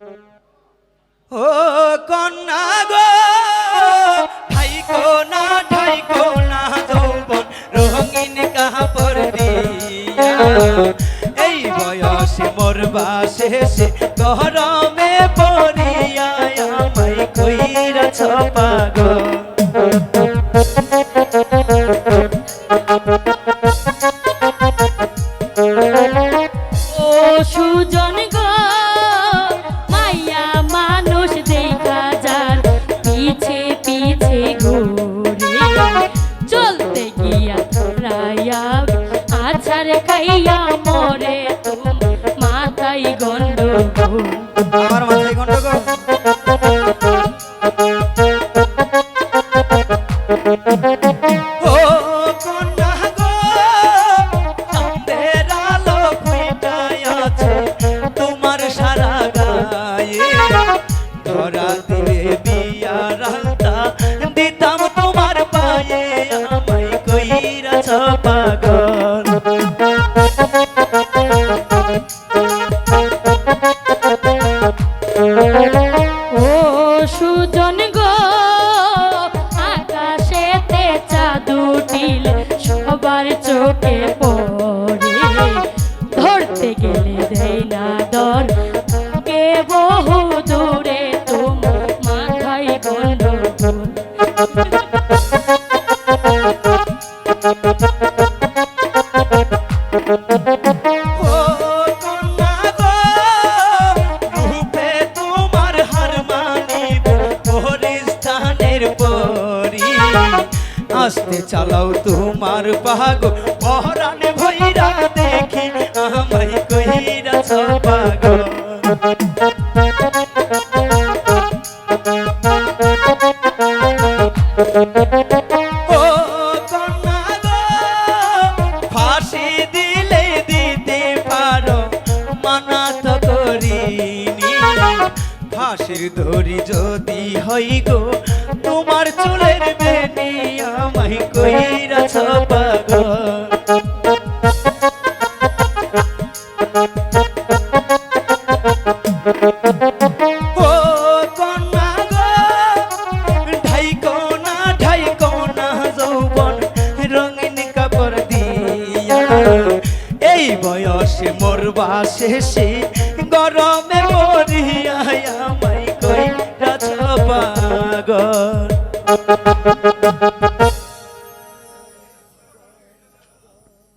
ও কন্যা গো ঠাইকো না ঠাইকো না যৌবন, রঙিন কাপড় দিয়া। এই বয়সে মোর বাসেসে গরমে পড়িয়া আমায় কইরাছ পাগল ও সুজন গো খাইয়া মরে তুম মাথায় গন্ডগোল। আমার মাথায় গন্ডগোল। ও কন্যা গো চাঁদের আলো ফুইটায় আছে তোমার সারা গায়ে ধরা সুজন গো, আকাশেতে চাঁদ উঠিল সবার চোখে পড়ে। ধরতে গেলে দেয় না দর কে বহু দূরে তুম, মাথায় গন্ডগোল ও আসতে চালাও তোমার পাগ পহরানে ভৈরা দেখি আমায় কইরা পাগ ও ফাঁসির দড়ি যদি হই গো, তোমার চুলের বেনি আমায় কইরাছ পাগল। এই বয়সে মোর বাসেসে গরমে পাগল